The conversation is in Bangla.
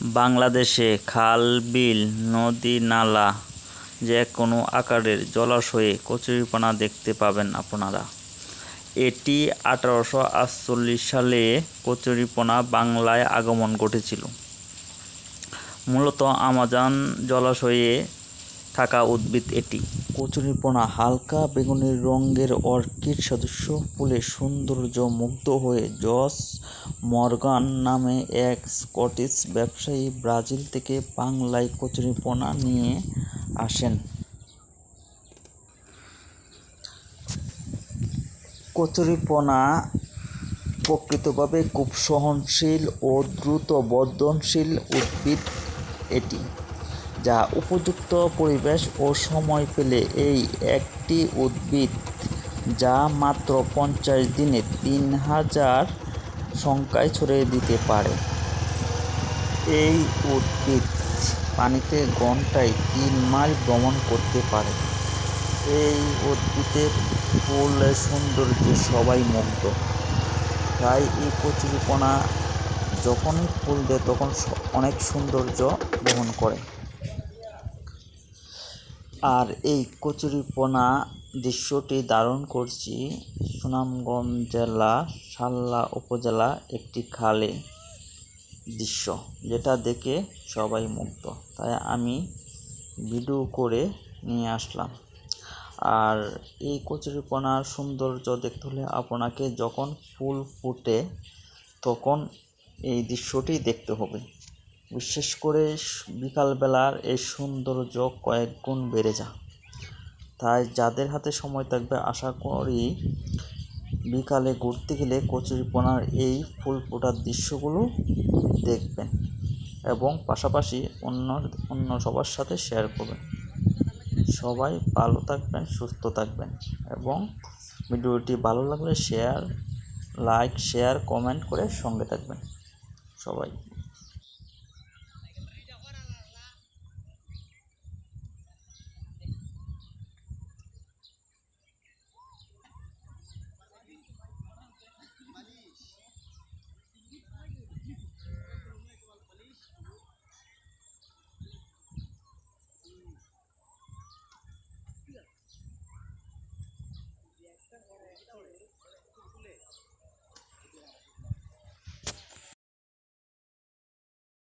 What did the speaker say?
বাংলাদেশে খাল, বিল, নদী, নালা যে কোনো আকারের জলাশয়ে কচুরিপানা দেখতে পাবেন আপনারা। এটি আঠারোশো আটচল্লিশ সালে কচুরিপনা বাংলায় আগমন ঘটেছিল। মূলত আমাজন জলাশয়ে থাকা উদ্ভিদ এটি। কচুরিপনা হালকা বেগুনি রঙের অর্কিড সদস্য ফুলে সৌন্দর্য মুগ্ধ হয়ে জস মর্গান নামে এক স্কটিশ ব্যবসায়ী ব্রাজিল থেকে বাংলায় কচুরিপানা নিয়ে আসেন। কচুরিপনা প্রকৃতভাবে খুব সহনশীল ও দ্রুত বর্ধনশীল উদ্ভিদ এটি। যা উপযুক্ত পরিবেশ ও সময় পেলে এই একটি উদ্ভিদ, যা মাত্র পঞ্চাশ দিনে তিন হাজার সংখ্যায় ছড়িয়ে দিতে পারে। এই উদ্ভিদ পানিতে ঘন্টায় তিন মাইল ভ্রমণ করতে পারে। এই উদ্ভিদের ফুলের সৌন্দর্যে সবাই মুগ্ধ। তাই এই কচুরিপানা যখনই ফুল দেয়, তখন অনেক সৌন্দর্য বহন করে। আর এই কচুরিপনা দৃশ্যটি ধারণ করছি সুনামগঞ্জ জেলা সাল্লা উপজেলা একটি খালে দৃশ্য, যেটা দেখে সবাই মুগ্ধ। তাই আমি ভিডিও করে নিয়ে আসলাম। আর এই কচুরিপানার সৌন্দর্য দেখতে হলে আপনাকে যখন ফুল ফুটে তখন এই দৃশ্যটি দেখতে হবে। বিশেষ করে বিকালবেলার এই সৌন্দর্য কয়েক গুণ বেড়ে যায় তাই যাদের হাতে সময় থাকবে, আশা করি বিকালে ঘুরতে গেলে কচুরিপানার এই ফুল ফোটার দৃশ্যগুলো দেখবেন এবং পাশাপাশি অন্য অন্য সবার সাথে শেয়ার করবেন। সবাই ভালো থাকবেন, সুস্থ থাকবেন এবং ভিডিওটি ভালো লাগলে শেয়ার লাইক শেয়ার কমেন্ট করে সঙ্গে থাকবেন। সবাই।